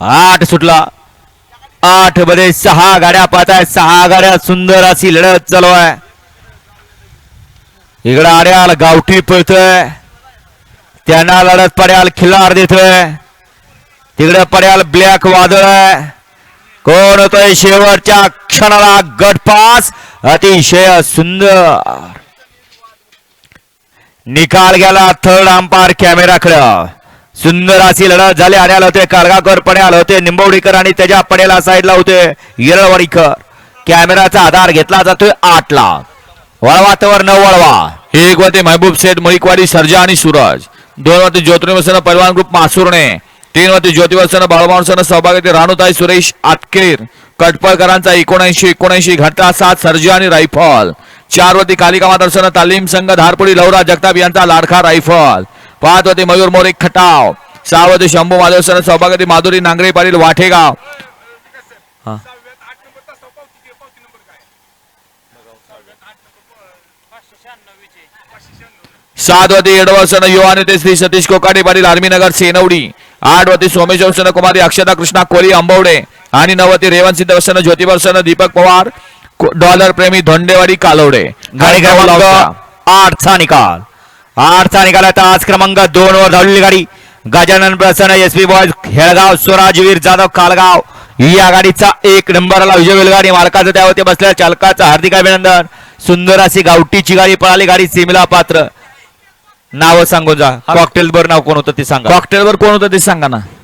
आठ सुटला. आठमध्ये सहा गाड्या पाहत आहे सहा गाड्या सुंदर अशी लढत चालू आहे. इकडं आड्याल गावठी पळतोय. त्यांना लढत पड्याल खिल्लार देतोय. तिकडे पड्याल ब्लॅक वादळ आहे. कोण होतोय शेवटच्या क्षणाला गटपास? अतिशय सुंदर. निकाल गेला थर्ड अंपायर कॅमेराकडे. सुंदर अशी लढत झाली आणायला होते काळगाकर आले होते निंबवडीकर आणि त्याच्या पडेला साईडला होते येरळवाडीकर कॅमेराचा आधार घेतला जातोय आठला. वळवा तर न वळवा. एक वरती महबूब शेठ मळिकवाडी सर्जा आणि सूरज. दोन वरती ज्योतिर्वसन पैलवान ग्रुप मासुरणे. तीन वरती ज्योतिवर्सन सहभाग सहभागी राणूताई सुरेश आतकेर कटपळकरांचा एकोणऐंशी एकोणऐंशी घटा सात सर्जा आणि रायफल. चार वरती कालिका मादर्शन तालीम संघ धारपुडी लवरा जगताप यांचा लाडखा रायफल. पाच वरती मयूर मोरे खटाव. वरती शंभू माधवसन सहभागी माधुरी नांगरे पाटील वाठेगाव. सात वती एडवर्सन युवा नेते श्री सतीश कोकाटे पाटील आर्मीनगर सेनवडी. आठ वती सोमेश्वर कुमारी अक्षता कृष्णा कोली अंबवडे. आणि नवती रेवंत सिद्धवर्सन ज्योतिवर्सन दीपक पवार डॉलर प्रेमी धोंडेवाडी कालवडे आठचा निकाल आठचा निकाल आहे तास क्रमांक दोन वर धावलेली गाडी. Gajanan Prasanna S P boys Helgaon स्वराजवीर Jadhav Kalgaon. या गाडीचा एक नंबरला विजय वेलगाडी मालकाचं त्यावरती बसलेल्या चालकाचं हार्दिक अभिनंदन. सुंदर अशी गावठीची गाडी पळाली. गाडी सीमेला पात्र. नाव सांगून जा. कॉकटेल बर नाव कोण होतं ते सांगा. कॉकटेलवर कोण होतं ते सांगा ना.